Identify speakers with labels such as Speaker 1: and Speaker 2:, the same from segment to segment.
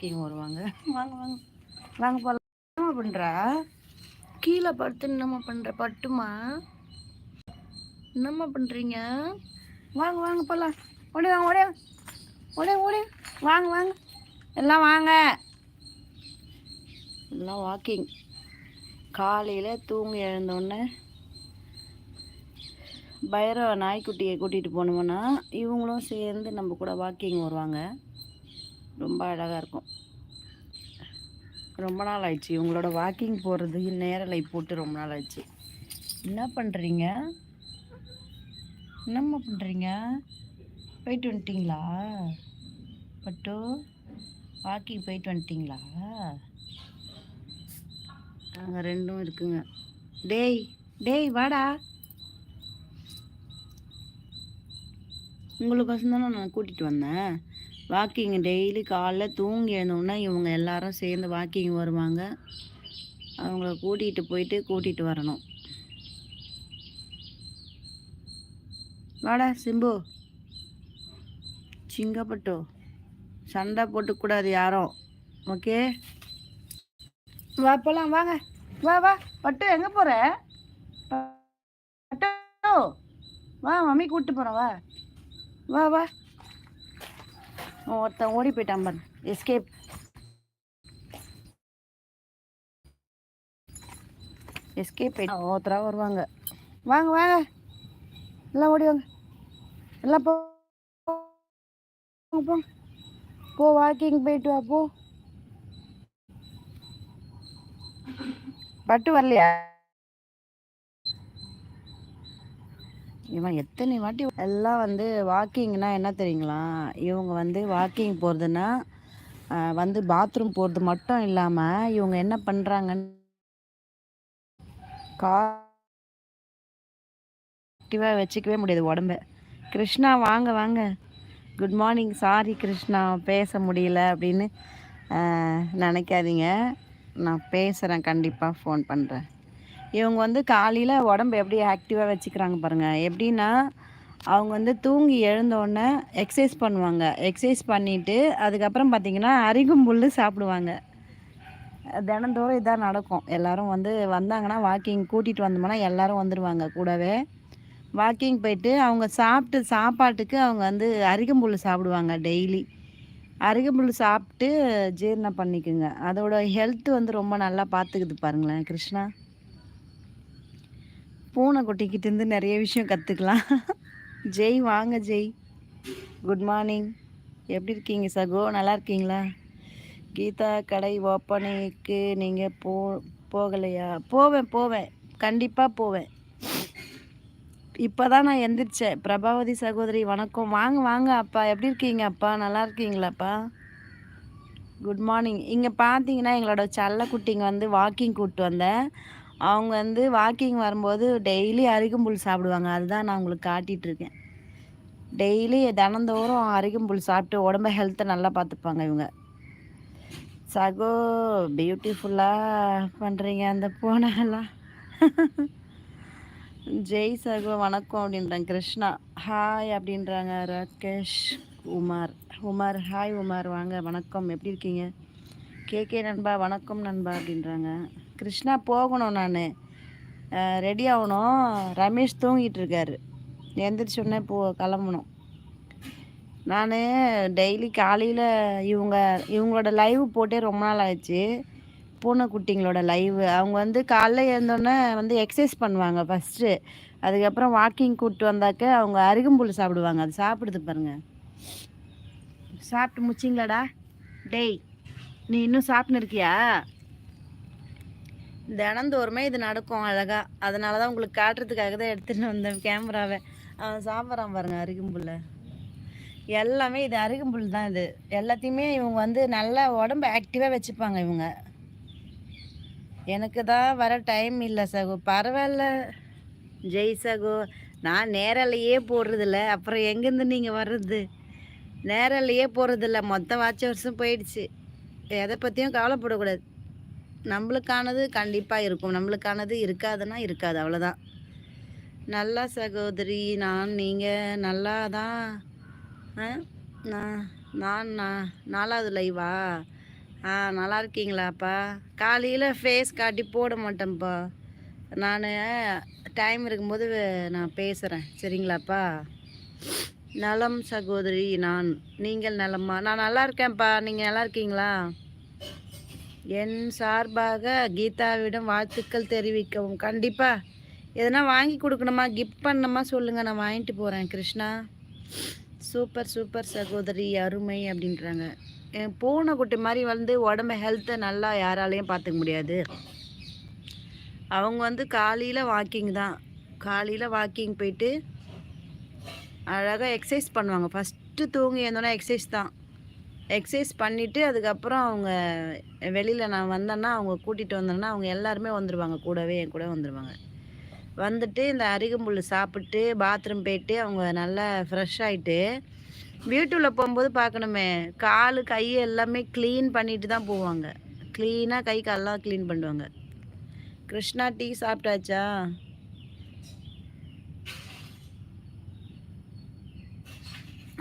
Speaker 1: Walking வருவாங்க. வாங்க வாங்க. வாங்க போகலாம் பண்ணுறா கீழே படுத்து என்னம்மா பண்ணுற பட்டுமா என்னம்மா பண்ணுறீங்க வாங்க வாங்க போகலாம் ஓடி வாங்க ஓடி ஓடி ஓடி. வாங்க வாங்க. எல்லாம் வாங்க. எல்லாம் வாக்கிங் காலையில் தூங்கி எழுந்தோடனே பைரவ நாய்க்குட்டியை கூட்டிகிட்டு போனோம்னா இவங்களும் சேர்ந்து நம்ம கூட வாக்கிங் வருவாங்க. ரொம்ப அழகாக இருக்கும். ரொம்ப நாள் ஆயிடுச்சு. இவங்களோட வாக்கிங் போகிறது நேரலை போட்டு ரொம்ப நாள் ஆயிடுச்சு. என்ன பண்ணுறீங்க என்னம்மா பண்ணுறீங்க போயிட்டு வந்துட்டிங்களா? பட்டு வாக்கிங் போயிட்டு வந்துட்டிங்களா? அங்கே ரெண்டும் இருக்குங்க. டேய் டேய் வாடா. உங்களுக்கோசம் தானே நான் கூட்டிகிட்டு வந்தேன். வாக்கிங் டெய்லி காலைல தூங்கி எழுந்தோடனே இவங்க எல்லாரும் சேர்ந்து வாக்கிங் வருவாங்க. அவங்கள கூட்டிகிட்டு போயிட்டு கூட்டிகிட்டு வரணும். வாடா சிம்பு. சிங்கப்பட்டு. சண்டை போட்டுக்கூடாது யாரும். ஓகே? வா போகலாம் வாங்க. வா வா. பட்டு எங்கே போகிற பட்டு. வா மம்மி கூப்பிட்டு போகிறோம் வா. வா வா. ஒருத்தன் ஓடி போயிட்டான் பாரு. எஸ்கேப் எஸ்கேப் போயிட்டான் ஒருத்தராக வருவாங்க. வாங்க வாங்க. எல்லாம் ஓடி வாங்க. எல்லாம் போ போ. வாக்கிங் போயிட்டு வா போ. பட்டு வரலையா? இவன் எத்தனை வாட்டி எல்லாம் வந்து வாக்கிங்னா என்ன தெரியுங்களா? இவங்க வந்து வாக்கிங் போகிறதுன்னா வந்து பாத்ரூம் போகிறது மட்டும் இல்லாமல் இவங்க என்ன பண்ணுறாங்கன்னு கா ஆக்டிவாக வச்சுக்கவே முடியாது உடம்ப. கிருஷ்ணா வாங்க வாங்க. குட் மார்னிங் சாரி கிருஷ்ணா பேச முடியல அப்படின்னு நினைக்காதீங்க. நான் பேசுகிறேன் கண்டிப்பாக ஃபோன் பண்ணுறேன் இவங்க வந்து காலையில் உடம்பு எப்படி ஆக்டிவாக வச்சுக்கிறாங்க பாருங்கள் எப்படின்னா அவங்க வந்து தூங்கி எழுந்தோடனே எக்ஸசைஸ் பண்ணுவாங்க. எக்ஸசைஸ் பண்ணிவிட்டு அதுக்கப்புறம் பார்த்திங்கன்னா அரிகும்புல் சாப்பிடுவாங்க. தினந்தோறும் இதான் நடக்கும். எல்லாரும் வந்து வந்தாங்கன்னா வாக்கிங் கூட்டிகிட்டு வந்தோம்னா எல்லோரும் வந்துடுவாங்க கூடவே. வாக்கிங் போயிட்டு அவங்க சாப்பிட்டு சாப்பாட்டுக்கு அவங்க வந்து அரிகம்புல் சாப்பிடுவாங்க டெய்லி அரிகம்புல் சாப்பிட்டு ஜீரணம் பண்ணிக்குங்க. அதோட ஹெல்த் வந்து ரொம்ப நல்லா பார்த்துக்குது பாருங்களேன் கிருஷ்ணா. பூனைக்குட்டிக்கிட்ட இருந்து நிறைய விஷயம் கற்றுக்கலாம் ஜெய் வாங்க ஜெய். குட் மார்னிங் எப்படி இருக்கீங்க சகோ? நல்லா இருக்கீங்களா? கீதா கடை ஓப்பனைக்கு நீங்கள் போ போகலையா? போவேன் போவேன். கண்டிப்பாக போவேன். இப்போ தான் நான் எந்திரிச்சேன். பிரபாவதி சகோதரி வணக்கம். வாங்க வாங்க அப்பா. எப்படி இருக்கீங்க அப்பா? நல்லா இருக்கீங்களாப்பா? குட் மார்னிங் இங்கே பார்த்தீங்கன்னா எங்களோட செல்லக்குட்டிங்க வந்து வாக்கிங் கூப்பிட்டு வந்தேன். அவங்க வந்து வாக்கிங் வரும்போது டெய்லி அரிக்கும்புல் சாப்பிடுவாங்க. அதுதான் நான் உங்களுக்கு காட்டிகிட்டு இருக்கேன் டெய்லி தினந்தோறும் அருகம்புல் சாப்பிட்டு உடம்ப ஹெல்த்தை நல்லா பார்த்துப்பாங்க இவங்க. சகோ பியூட்டிஃபுல்லாக பண்ணுறீங்க அந்த பூனைலாம். ஜெய் சகோ வணக்கம் அப்படின்றாங்க. கிருஷ்ணா ஹாய் அப்படின்றாங்க ராகேஷ் உமார். உமார் ஹாய் உமார். வாங்க வணக்கம். எப்படி இருக்கீங்க? கே கே நண்பா வணக்கம் நண்பா அப்படின்றாங்க. கிருஷ்ணா போகணும் நான். ரெடி ஆகணும். ரமேஷ் தூங்கிட்டு இருக்காரு எந்திரிச்சோடனே போ கிளம்பணும். நான் டெய்லி காலையில் இவங்க இவங்களோட லைவ் போட்டே ரொம்ப நாள் ஆயிடுச்சு. பூனைக்குட்டிங்களோட லைவ் அவங்க வந்து காலைல எழுந்தோடனே வந்து எக்ஸசைஸ் பண்ணுவாங்க ஃபஸ்ட்டு அதுக்கப்புறம் வாக்கிங் கூப்பிட்டு வந்தாக்க அவங்க அருகம்புல் சாப்பிடுவாங்க. அது சாப்பிடுது பாருங்க. சாப்பிட்டு முடிச்சிங்களாடா? டேய் நீ இன்னும் சாப்பிட்னு இருக்கியா? தினந்தோறுமே இது நடக்கும் அழகாக அதனால தான் உங்களுக்கு காட்டுறதுக்காக தான் எடுத்துகிட்டு வந்தேன் கேமராவை. அவன் சாப்பிட்றான் பாருங்கள் அருகம்புல்ல. எல்லாமே இது அருகம்புல் தான் இது. எல்லாத்தையுமே இவங்க வந்து நல்லா உடம்பு ஆக்டிவாக வச்சுப்பாங்க இவங்க. எனக்கு தான் வர டைம் இல்லை சகோ. பரவாயில்ல. ஜெய் சகோ. நான் நேரலையே போடுறதில்ல. அப்புறம் எங்கேருந்து நீங்கள் வர்றது? நேரலையே போடுறதில்ல மொத்த வாட்ச வருஷம் போயிடுச்சு. எதை பற்றியும் கவலைப்படக்கூடாது. நம்மளுக்கானது கண்டிப்பாக இருக்கும். நம்மளுக்கானது இருக்காதுன்னா இருக்காது. அவ்வளோதான் நல்லா சகோதரி நான் நீங்கள் நல்லா தான் ஆ? நான் நான் நான் நாலாவது லைவா ஆ நல்லா இருக்கீங்களாப்பா? காலையில் ஃபேஸ் காட்டி போட மாட்டேன்ப்பா. நான் டைம் இருக்கும்போது நான் பேசுகிறேன் சரிங்களாப்பா? நலம் சகோதரி நான். நீங்கள் நலமா? நான் நல்லா இருக்கேன்ப்பா. நீங்கள் நல்லா இருக்கீங்களா? என் சார்பாக கீதாவிடம் வாழ்த்துக்கள் தெரிவிக்கவும். கண்டிப்பாக எதனா வாங்கி கொடுக்கணுமா? கிஃப்ட் பண்ணணுமா? சொல்லுங்கள் நான் வாங்கிட்டு போகிறேன் கிருஷ்ணா. சூப்பர் சூப்பர் சகோதரி. அருமை அப்படின்றாங்க. என் பூனைக்குட்டி மாதிரி வந்து உடம்பு ஹெல்த்தை நல்லா யாராலையும் பார்த்துக்க முடியாது. அவங்க வந்து காலையில் வாக்கிங் தான். காலையில் வாக்கிங் போயிட்டு அழகாக எக்ஸசைஸ் பண்ணுவாங்க. ஃபஸ்ட்டு தூங்கி இருந்தோன்னா எக்ஸசைஸ் தான். எக்ஸசைஸ் பண்ணிவிட்டு அதுக்கப்புறம் அவங்க வெளியில் நான் வந்தேன்னா அவங்க கூட்டிகிட்டு வந்தேன்னா அவங்க எல்லாருமே வந்துடுவாங்க கூடவே என் கூட வந்துடுவாங்க வந்துட்டு இந்த அருகம்புல் சாப்பிட்டு பாத்ரூம் போயிட்டு அவங்க நல்லா ஃப்ரெஷ் ஆகிட்டு வீட்டுள்ள போகும்போது பார்க்கணுமே கால் கை எல்லாமே க்ளீன் பண்ணிட்டு தான் போவாங்க. க்ளீனாக கை காலெலாம் க்ளீன் பண்ணுவாங்க. கிருஷ்ணா டீ சாப்பிட்டாச்சா?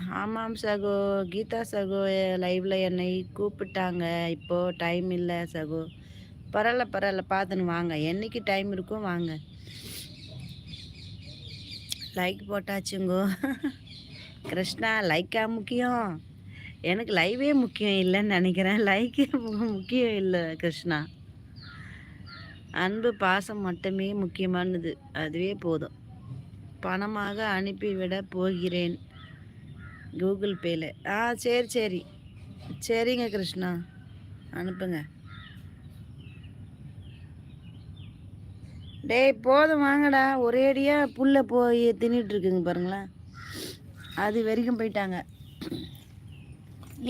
Speaker 1: ஆமாம் சகோ. கீதா சகோ லைவில் என்னை கூப்பிட்டாங்க. இப்போது டைம் இல்லை சகோ. பரவாயில்ல பரவாயில்ல பார்த்துன்னு வாங்க. என்றைக்கு டைம் இருக்கும் வாங்க. லைக் போட்டாச்சுங்கோ. கிருஷ்ணா லைக்கா முக்கியம்? எனக்கு லைவே முக்கியம் இல்லைன்னு நினைக்கிறேன். லைக்கே முக்கியம் இல்லை கிருஷ்ணா. அன்பு பாசம் மட்டுமே முக்கியமானது. அதுவே போதும். பணமாக அனுப்பிவிட போகிறேன். கூகுள் பேயில் ஆ சரி சரி. சரிங்க கிருஷ்ணா. அனுப்புங்க. டேய் போதும் வாங்கடா. ஒரே அடியாக புல்லை போய் தின்னுட்டுருக்குங்க பாருங்களேன். அது வரைக்கும் போயிட்டாங்க.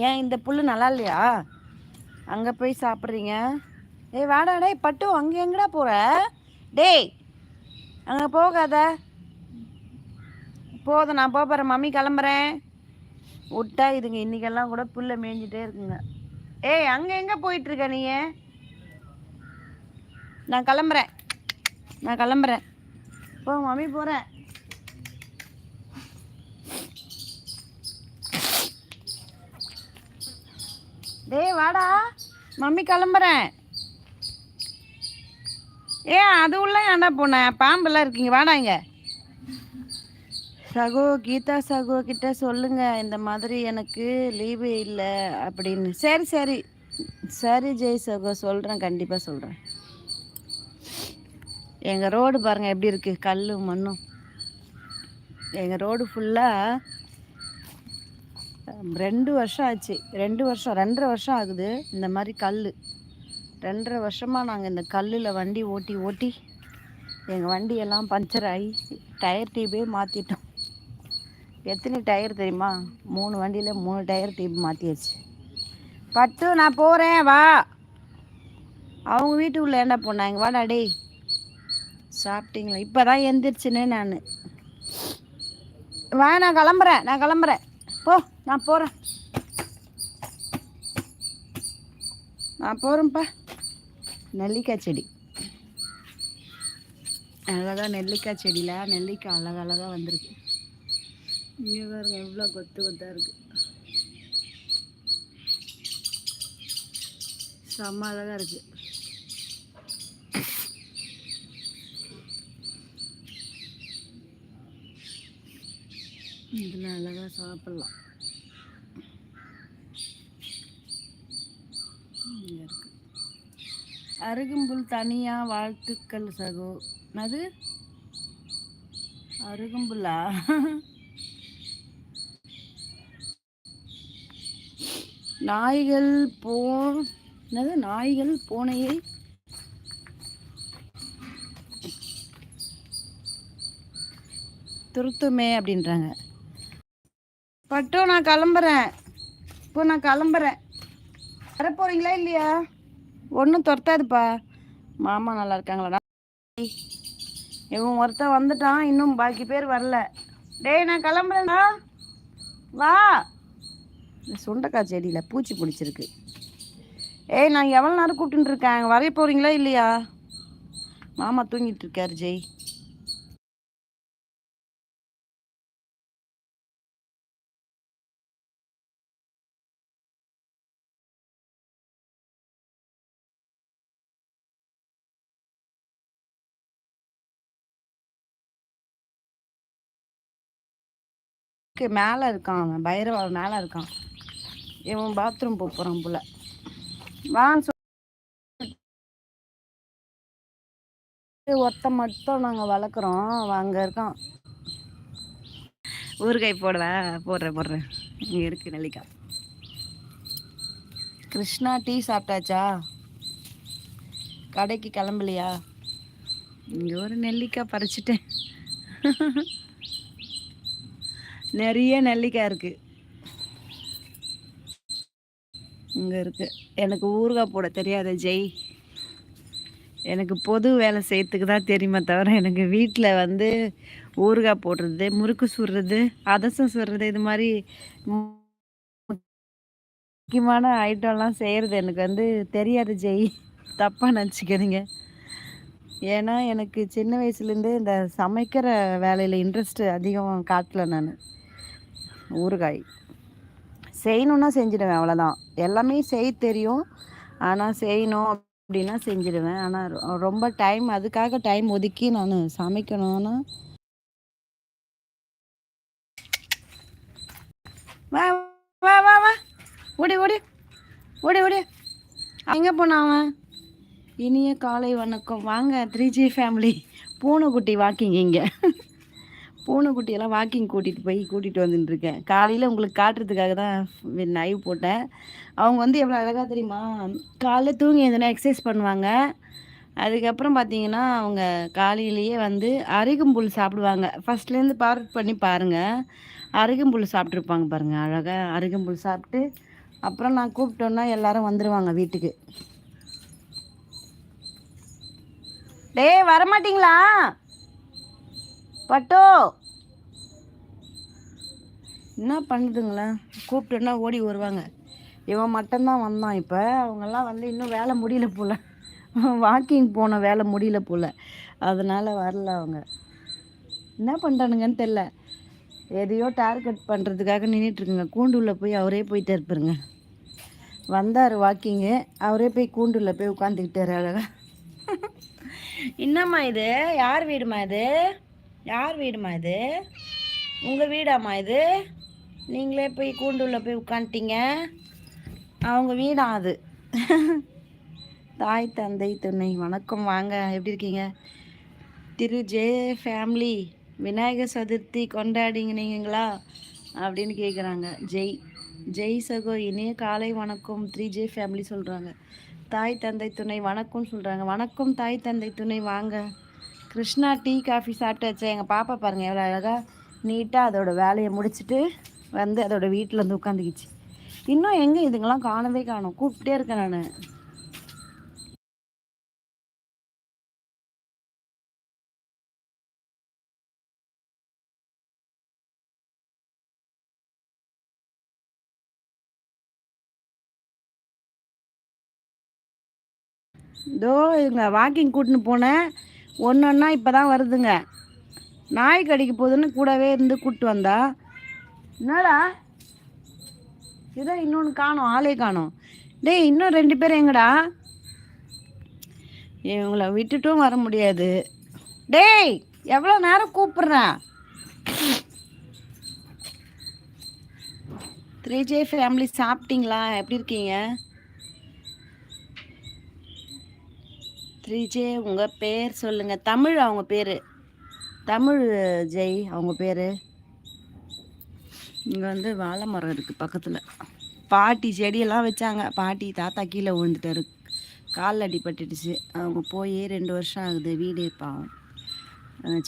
Speaker 1: ஏன் இந்த புல் நல்லா இல்லையா? அங்கே போய் சாப்பிட்றீங்க? ஏய் வாடா டேய் பட்டு அங்கே எங்கடா போகிற டேய் அங்கே போகாத. போதும் நான் போகிறேன் மம்மி கிளம்புறேன். விட்டா இதுங்க இன்றைக்கெல்லாம் கூட புல்லை மேய்ஞ்சிட்டே இருக்குங்க. ஏய் அங்கே எங்கே போயிட்டுருக்க நீ? நான் கிளம்புறேன். நான் கிளம்புறேன். போ மம்மி போகிறேன் டேய் வாடா. மம்மி கிளம்புறேன். ஏன் அது உள்ள ஏன்டா போனேன் பாம்பெல்லாம் இருக்கீங்க. வாடா இங்கே. சகோ கீதா சகோ கிட்ட சொல்லுங்க இந்த மாதிரி எனக்கு லீவு இல்லை அப்படின்னு. சரி சரி. சரி ஜெய் சகோ. சொல்கிறேன் கண்டிப்பாக சொல்கிறேன் எங்கள் ரோடு பாருங்கள் எப்படி இருக்குது கல் மண்ணும். எங்கள் ரோடு ஃபுல்லாக ரெண்டு வருஷம் ஆச்சு. ரெண்டு வருஷம் ரெண்டரை வருஷம் ஆகுது இந்த மாதிரி கல் ரெண்டரை வருஷமாக நாங்கள் இந்த கல்லில் வண்டி ஓட்டி ஓட்டி எங்கள் வண்டியெல்லாம் பஞ்சர் ஆகி டயர் டியூபே மாற்றிட்டோம் எத்தனை டயர் தெரியுமா? மூணு வண்டியில் மூணு டயர் டியூப் மாற்றியாச்சு பட்டு நான் போகிறேன் வா. அவங்க வீட்டுக்குள்ளே என்ன போனாங்க? வாடா டேய். சாப்பிட்டீங்களா? இப்போ தான் எந்திரிச்சுனே நான். வா நான் கிளம்புறேன் நான் கிளம்புறேன். போ நான் போகிறேன் நான் போகிறேன்ப்பா நெல்லிக்காய் செடி. அழகாக நெல்லிக்காய் செடியில் நெல்லிக்காய் அழகழகாக வந்திருக்கு. இங்கே பாருங்க எவ்வளோ கொத்து கொத்தாக இருக்குது செம்ம அழகாக இருக்குது இதில் அழகாக சாப்பிட்லாம். அருகும்புல் தனியாக வாழ்த்துக்கள் சகோ. அது அருகம்புல்லா? நாய்கள் போ என்னது? நாய்கள் பூனையை துருத்துமே அப்படின்றாங்க. பட்டும் நான் கிளம்புறேன். இப்போ நான் கிளம்புறேன். வர போகிறீங்களா இல்லையா? ஒன்றும் துரத்தாதுப்பா. மாமா நல்லா இருக்காங்களா? இவன் ஒருத்தன் வந்துட்டான் இன்னும் பாக்கி பேர் வரல. டேய் நான் கிளம்புறேண்ணா வா. இந்த சுண்டக்காய் செடியில் பூச்சி பிடிச்சிருக்கு. ஏய் நான் எவ்வளோ நேரம் கூப்பிட்டுன்னு வரைய போகிறீங்களா இல்லையா? மாமா தூங்கிட்டு இருக்கார் ஜெய். மேலே இருக்கான் அவன். பைரவ மேலே இருக்கான். இவன் பாத்ரூம் போக போகிறான் போல. வான்னு ஒத்த மட்டும் நாங்கள் வளர்க்குறோம். அங்கே இருக்கோம் ஊறுகாய் போடுவேன் போடுறேன் போடுறேன். இங்கே இருக்கு நெல்லிக்காய். கிருஷ்ணா டீ சாப்பிட்டாச்சா? கடைக்கு கிளம்பலையா? இங்கே ஒரு நெல்லிக்காய் பறிச்சிட்டேன். நிறைய நெல்லிக்காய் இருக்குது இங்கே இருக்குது எனக்கு ஊறுகாய் போட தெரியாத ஜெய். எனக்கு பொது வேலை செய்யறதுக்கு தான் தெரியுமே தவிர எனக்கு வீட்டில் வந்து ஊறுகாய் போடுறது முறுக்கு சுடுறது அதசம் சுடுறது இது மாதிரி முக்கியமான ஐட்டம்லாம் செய்கிறது எனக்கு வந்து தெரியாது ஜெய். தப்பாக நினச்சிக்கிறீங்க ஏன்னா எனக்கு சின்ன வயசுலேருந்தே இந்த சமைக்கிற வேலையில் இன்ட்ரெஸ்ட்டு அதிகம் காட்டல நான். ஊறுகாய். செய்யணுன்னா செஞ்சிடுவேன் அவ்வளோதான் எல்லாமே செய்ய தெரியும். ஆனால் செய்யணும் அப்படின்னா செஞ்சிடுவேன் ஆனால் ரொம்ப டைம் அதுக்காக டைம் ஒதுக்கி நான் சமைக்கணும்னா வா வா வா வா. ஓடி ஓடி. ஓடி ஓடி. எங்கே போனாவன் இனிய காலை வணக்கம். வாங்க த்ரீ ஜி ஃபேமிலி பூனைக்குட்டி வாக்கிங்க இங்கே. பூனைக்குட்டியெல்லாம் வாக்கிங் கூட்டிகிட்டு போய் கூட்டிகிட்டு வந்துட்டுருக்கேன். காலையில் உங்களுக்கு காட்டுறதுக்காக தான் நைவ் போட்டேன். அவங்க வந்து எவ்வளோ அழகாக தெரியுமா? காலைல தூங்கி எதுனா எக்ஸசைஸ் பண்ணுவாங்க. அதுக்கப்புறம் பார்த்தீங்கன்னா அவங்க காலையிலேயே வந்து அருகம்புல் சாப்பிடுவாங்க. ஃபஸ்ட்லேருந்து பார்ட் பண்ணி பாருங்கள் அருகம்புல் சாப்பிட்ருப்பாங்க பாருங்கள் அழகாக அருகம்புல் சாப்பிட்டு அப்புறம் நான் கூப்பிட்டோன்னா எல்லாரும் வந்துடுவாங்க வீட்டுக்கு. டேய் வரமாட்டிங்களா? பட்டோ. என்ன பண்ணுதுங்களேன் கூப்பிட்டோன்னா ஓடி வருவாங்க. இவன் மட்டும்தான் வந்தான் இப்போ. அவங்கெல்லாம் வந்து இன்னும் வேலை முடியல போல். வாக்கிங் போன வேலை முடியல போல். அதனால் வரல அவங்க. என்ன பண்ணுறானுங்கன்னு தெரில எதையோ டார்கெட் பண்ணுறதுக்காக நின்றுட்டுருக்குங்க கூண்டுள்ள போய் அவரே போயிட்டே இருப்பாருங்க. வந்தார் வாக்கிங்கு அவரே போய் கூண்டுள்ள போய் உட்காந்துக்கிட்டார் அழகாக என்னம்மா இது? யார் வீடுமா இது? யார் வீடுமா இது? உங்கள் வீடாம்மா இது? நீங்களே போய் கூண்டுள்ள போய் உட்காந்துட்டீங்க அவங்க வீடா அது? தாய் தந்தை துணை வணக்கம். வாங்க எப்படி இருக்கீங்க? திரு ஜே ஃபேமிலி விநாயகர் சதுர்த்தி கொண்டாடிங்கனீங்களா அப்படின்னு கேட்குறாங்க ஜெய் ஜெய் சகோ இனிய காலை வணக்கம். த்ரீ ஜே ஃபேமிலி சொல்கிறாங்க தாய் தந்தை துணை வணக்கம்னு சொல்கிறாங்க வணக்கம் தாய் தந்தை துணை. வாங்க. கிருஷ்ணா டீ காஃபி வச்சேன் எங்கள் பாப்பா பாருங்கள் எவ்வளோ அழகாக நீட்டாக அதோட வேலையை முடிச்சுட்டு வந்து அதோட வீட்டில் வந்து உட்காந்துக்கிச்சு. இன்னும் எங்கே இதுங்கெல்லாம் காணவே காணும். கூப்பிட்டே இருக்கேன் நான். இதோ இவங்க வாக்கிங் கூட்டின்னு போனேன். ஒன்று ஒன்றா இப்போ தான் வருதுங்க. நாய் கடிக்க போகுதுன்னு கூடவே இருந்து கூப்பிட்டு வந்தா என்னடா? இதான் இன்னொன்று காணும் ஆளே காணும். டேய் இன்னும் ரெண்டு பேர் எங்கடா? இவங்கள விட்டுட்டும் வர முடியாது. டேய் எவ்வளோ நேரம் கூப்பிட்றேன் த்ரீ ஜே ஃபேமிலி சாப்பிட்டீங்களா? எப்படி இருக்கீங்க? ஸ்ரீஜே உங்கள் பேர் சொல்லுங்கள் தமிழ் அவங்க பேர். தமிழ் ஜெய் அவங்க பேர். இங்கே வந்து வாழை மரம் இருக்குது பக்கத்தில். பாட்டி செடியெல்லாம் வச்சாங்க. பாட்டி தாத்தா கீழே விழுந்துட்டாரு. காலில் அடிபட்டுடுச்சு. அவங்க போய் ரெண்டு வருஷம் ஆகுது. வீடு பாவம்.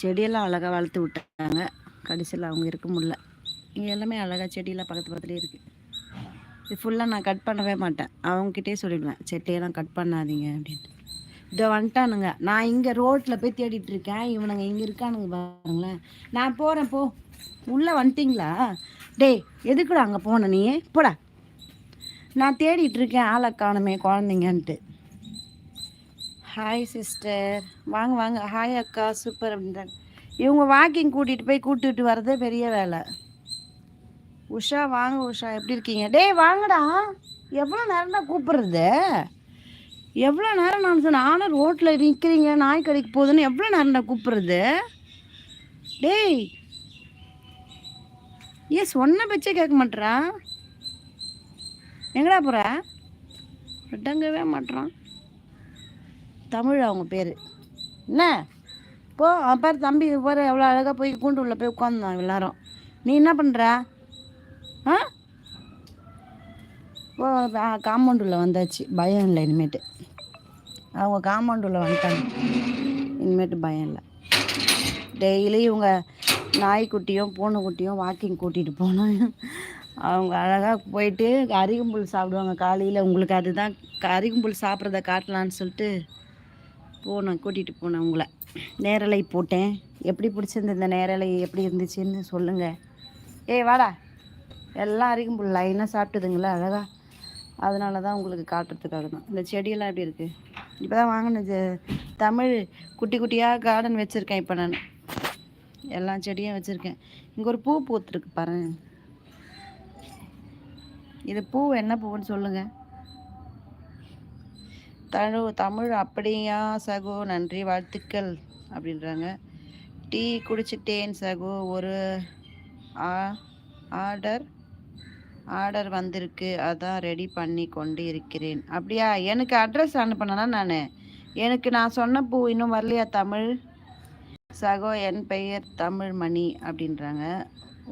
Speaker 1: செடியெல்லாம் அழகாக வளர்த்து விட்டாங்க. கடைசியில் அவங்க இருக்க முடில இங்கே எல்லாமே அழகாக செடியெல்லாம் பக்கத்து பக்கத்துலேயே இருக்குது இது ஃபுல்லாக நான் கட் பண்ணவே மாட்டேன். அவங்ககிட்டே சொல்லிடுவேன். செடியெல்லாம் கட் பண்ணாதீங்க அப்படின்ட்டு இதை வந்துட்டானுங்க. நான் இங்கே ரோட்டில் போய் தேடிட்டு இருக்கேன் இவனுங்க இங்கே இருக்கானுங்க பாருங்களேன். நான் போகிறேன் போ. உள்ளே வந்துட்டிங்களா? டேய் எதுக்குடா அங்கே போன நீ? போடா. நான் தேடிட்டு இருக்கேன் ஆளை காணுமே குழந்தைங்கன்ட்டு. ஹாய் சிஸ்டர் வாங்க வாங்க. ஹாய் அக்கா. சூப்பர் அப்படின்றாங்க. இவங்க வாக்கிங் கூட்டிகிட்டு போய் கூட்டிகிட்டு வர்றதே பெரிய வேலை. உஷா வாங்க உஷா. எப்படி இருக்கீங்க? டேய் வாங்கடா. எவ்வளோ நேரம் தான் கூப்பிட்றது? எவ்வளோ நேரம் நான் சொன்னேன் ஆனால் ரோட்டில் நிற்கிறீங்க நாய் கடைக்கு போகுதுன்னு எவ்வளோ நேரம் நான் கூப்பிட்றது? டேய் ஏ சொன்ன பச்சே கேட்க மாட்டேறா எங்கடா போகிற விட்டங்கவே மாட்டுறான் தமிழ் அவங்க பேர். என்ன? போ அவன் பேர் தம்பி பாரு எவ்வளோ அழகாக போய் கூண்டு உள்ளே போய் உட்காந்தான் எல்லாரும். நீ என்ன பண்ணுற ஆ? காம்பவுண்டுள்ள வந்தாச்சு. பயம் இல்லை இனிமேட்டு. அவங்க காம்பவுண்டுள்ள வந்துட்டாங்க. இனிமேட்டு பயம் இல்லை. டெய்லி இவங்க நாய்க்குட்டியும் பூனைக்குட்டியும் வாக்கிங் கூட்டிகிட்டு போனோம் அவங்க அழகாக போயிட்டு அரிகம்புல் சாப்பிடுவாங்க காலையில். உங்களுக்கு அதுதான் அரிகம்புல் சாப்பிட்றத காட்டலான்னு சொல்லிட்டு போனேன் கூட்டிகிட்டு போனேன் உங்களை. நேரலை போட்டேன். எப்படி பிடிச்சிருந்து இந்த நேரலை? எப்படி இருந்துச்சுன்னு சொல்லுங்கள் ஏய் வாடா. எல்லாம் அரிகம்புல் லைனாக சாப்பிட்டுதுங்களா? அழகா. அதனால தான் உங்களுக்கு காட்டுறதுக்காக தான். இந்த செடியெல்லாம் எப்படி இருக்குது இப்போ தான் வாங்கினது தமிழ் குட்டி குட்டியாக கார்டன் வச்சுருக்கேன் இப்போ நான். எல்லா செடியும் வச்சுருக்கேன். இங்கே ஒரு பூ பூத்துருக்கு பாரு இது பூ என்ன பூன்னு சொல்லுங்கள் தழு தமிழ் அப்படியா சகோ? நன்றி வாழ்த்துக்கள் அப்படின்றாங்க. டீ குடிச்சிட்டேன் சகோ. ஒரு ஆர்டர் ஆர்டர் வந்திருக்கு. அதான் ரெடி பண்ணி கொண்டு இருக்கிறேன் அப்படியா? எனக்கு அட்ரஸ் அனுப்பினா நான். எனக்கு நான் சொன்ன பூ இன்னும் வரலையா தமிழ்? சகோ என் பெயர் தமிழ் மணி அப்படின்றாங்க.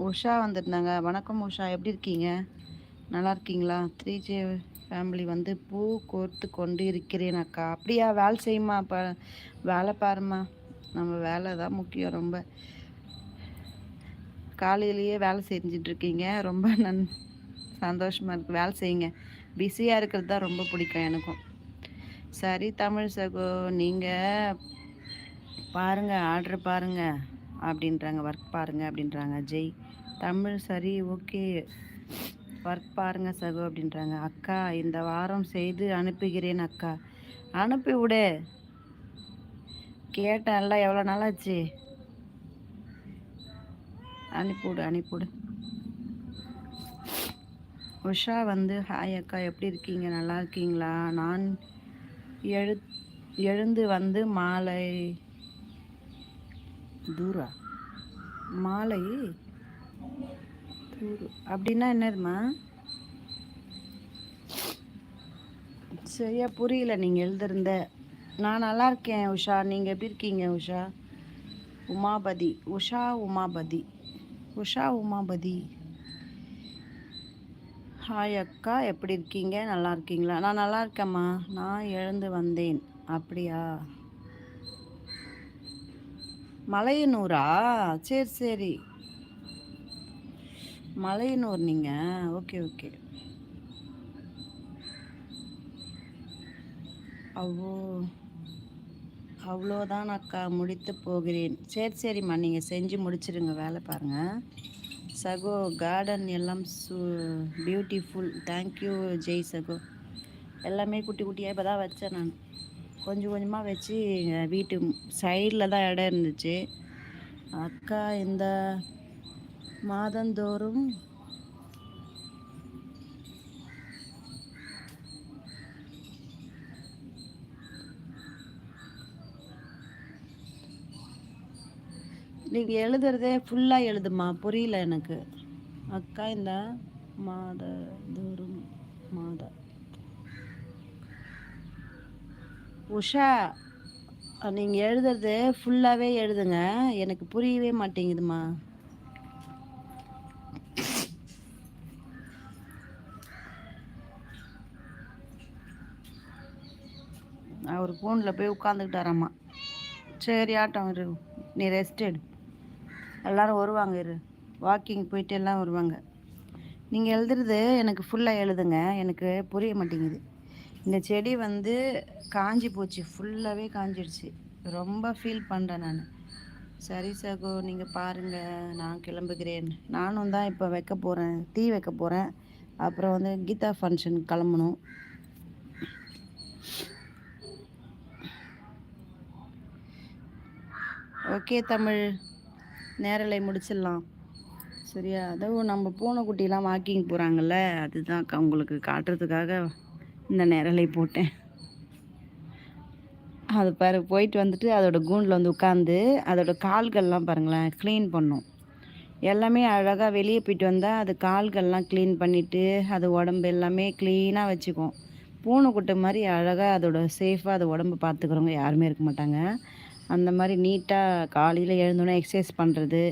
Speaker 1: உஷா வந்திருந்தாங்க. வணக்கம் உஷா. எப்படி இருக்கீங்க? நல்லா இருக்கீங்களா? த்ரீ ஜே ஃபேமிலி வந்து பூ கோர்த்து கொண்டு இருக்கிறேன் அக்கா. அப்படியா? வேலை செய்யுமா? இப்போ வேலை பாருமா நம்ம வேலை தான் முக்கியம் ரொம்ப. காலையிலேயே வேலை செஞ்சிட்ருக்கீங்க ரொம்ப நன் சந்தோஷமாக இருக்குது வேலை செய்யுங்க. பிஸியாக இருக்கிறது தான் ரொம்ப பிடிக்கும் எனக்கும். சரி தமிழ் சகோ நீங்கள் பாருங்கள் ஆர்டர் பாருங்கள் அப்படின்றாங்க. ஒர்க் பாருங்கள் அப்படின்றாங்க. ஜெய் தமிழ் சரி ஓகே ஒர்க் பாருங்கள் சகோ அப்படின்றாங்க. அக்கா இந்த வாரம் செய்து அனுப்புகிறேன் அக்கா. அனுப்பி விடு. கேட்டேன்ல எவ்வளோ நாளாச்சு? அனுப்பிவிடு அனுப்பிவிடு உஷா வந்து ஹாய் அக்கா எப்படி இருக்கீங்க? நல்லா இருக்கீங்களா? நான் எழு எழுந்து வந்து மாலை தூரா? மாலை தூரு அப்படின்னா என்னதுமா சரியா புரியல நீங்கள் எழுதிருந்த நான் நல்லா இருக்கேன் உஷா. நீங்கள் எப்படி இருக்கீங்க உஷா? உமாபதி. உஷா உமாபதி. உஷா உமாபதி. ஹாய் அக்கா எப்படி இருக்கீங்க? நல்லா இருக்கீங்களா? நான் நல்லா இருக்கேம்மா. நான் எழுந்து வந்தேன். அப்படியா? மலையனூரா? சரி சரி. மலையனூர் நீங்கள் ஓகே ஓகே. அவ்வளோ அவ்வளோதான் அக்கா முடித்து போகிறேன். சரி சரிம்மா. நீங்கள் செஞ்சு முடிச்சிருங்க. வேலை பாருங்கள் சகோ கார்டன் எல்லாம் சு பியூட்டிஃபுல் தேங்க்யூ ஜெய் சகோ. எல்லாமே குட்டி குட்டியாக இப்போ தான் வச்சேன் நான். கொஞ்சம் கொஞ்சமாக வச்சு வீட்டு சைடில் தான் இடம் இருந்துச்சு. அக்கா இந்த மாதந்தோறும் நீங்கள் எழுதுறதே ஃபுல்லாக எழுதுமா புரியல எனக்கு. அக்கா இந்த மாத தோறும் மாத. உஷா நீங்கள் எழுதுறது ஃபுல்லாகவே எழுதுங்க. எனக்கு புரியவே மாட்டேங்குதுமா அவர் ஃபோனில் போய் உட்காந்துக்கிட்டாராம்மா சரி ஆட்டம் நீ ரெஸ்ட் எடு. எல்லோரும் வருவாங்க இரு. வாக்கிங் போயிட்டு எல்லாம் வருவாங்க. நீங்கள் எழுதுறது எனக்கு ஃபுல்லாக எழுதுங்க. எனக்கு புரிய மாட்டேங்குது. இந்த செடி வந்து காஞ்சி போச்சு. ஃபுல்லாகவே காஞ்சிடுச்சு ரொம்ப ஃபீல் பண்ணுறேன் நான். சரி சகோ நீங்கள் பாருங்கள் நான் கிளம்புகிறேன். நானும் தான் இப்போ வைக்க போகிறேன் டீ வைக்க போகிறேன் அப்புறம் வந்து கீதா ஃபங்க்ஷன் கிளம்பணும். ஓகே தமிழ். நேரலை முடிச்சிடலாம். சரியா? அதுவும் நம்ம பூனைக்குட்டிலாம் வாக்கிங் போகிறாங்கல்ல அதுதான் உங்களுக்கு காட்டுறதுக்காக இந்த நேரலை போட்டேன். அது பாரு போயிட்டு வந்துட்டு அதோட கூண்டில் வந்து உட்காந்து அதோட கால்கள்லாம் பாருங்களேன் க்ளீன் பண்ணும். எல்லாமே அழகாக வெளியே போயிட்டு வந்தால் அது கால்கள்லாம் க்ளீன் பண்ணிவிட்டு அது உடம்பு எல்லாமே க்ளீனாக வச்சுக்கும். பூனைக்குட்டை மாதிரி அழகாக அதோட சேஃபாக அது உடம்பு பார்த்துக்கிறவங்க யாருமே இருக்க மாட்டாங்க. அந்த மாதிரி நீட்டாக காலையில் எழுந்தோன்னே எக்ஸசைஸ் பண்ணுறது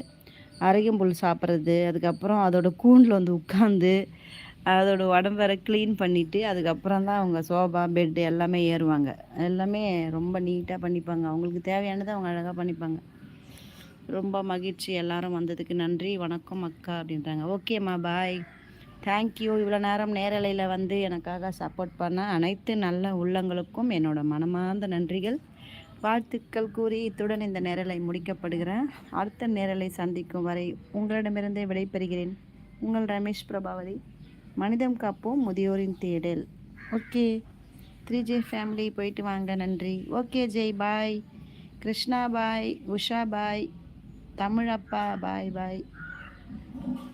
Speaker 1: அரைக்கும்புல் சாப்பிட்றது அதுக்கப்புறம் அதோட கூண்டில் வந்து உட்காந்து அதோட உடம்பரை க்ளீன் பண்ணிவிட்டு அதுக்கப்புறம் தான் அவங்க சோபா பெட்டு எல்லாமே ஏறுவாங்க. எல்லாமே ரொம்ப நீட்டாக பண்ணிப்பாங்க. அவங்களுக்கு தேவையானதை அவங்க அழகாக பண்ணிப்பாங்க. ரொம்ப மகிழ்ச்சி எல்லாரும் வந்ததுக்கு நன்றி. வணக்கம் அக்கா அப்படின்றாங்க. ஓகேம்மா பாய் தேங்க்யூ இவ்வளோ நேரம் நேரலையில் வந்து எனக்காக சப்போர்ட் பண்ண அனைத்து நல்ல உள்ளங்களுக்கும் என்னோட மனமார்ந்த நன்றிகள். வாழ்த்துக்கள் கூறி இத்துடன் இந்த நேரலை முடிக்கப்படுகிறேன். அடுத்த நேரலை சந்திக்கும் வரை உங்களிடமிருந்தே விடைபெறுகிறேன். உங்கள் ரமேஷ் பிரபாவதி மனிதம் காப்போம் முதியோரின் தேடல். ஓகே. த்ரீ ஜே ஃபேமிலி போயிட்டு வாங்க நன்றி. Okay Jai bye Krishna bye Usha bye தமிழப்பா bye bye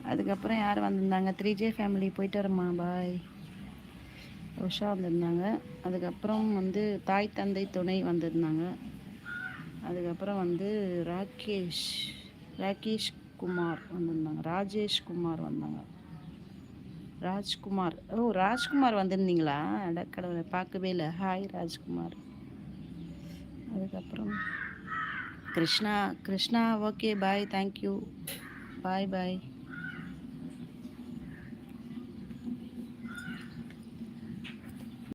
Speaker 1: அதுக்கப்புறம் யார் வந்திருந்தாங்க? த்ரீ ஜே ஃபேமிலி போயிட்டு வரமா? பாய் உஷா வந்திருந்தாங்க. அதுக்கப்புறம் வந்து தாய் தந்தை துணை வந்திருந்தாங்க. அதுக்கப்புறம் வந்து ராகேஷ் ராகேஷ் குமார் வந்திருந்தாங்க. ராஜேஷ் குமார் வந்தாங்க. ராஜ்குமார். ஓ ராஜ்குமார் வந்திருந்தீங்களா? அடக்கடவுளை பார்க்கவே இல்லை. ஹாய் ராஜ்குமார். அதுக்கப்புறம் Krishna Krishna okay bye thank you bye bye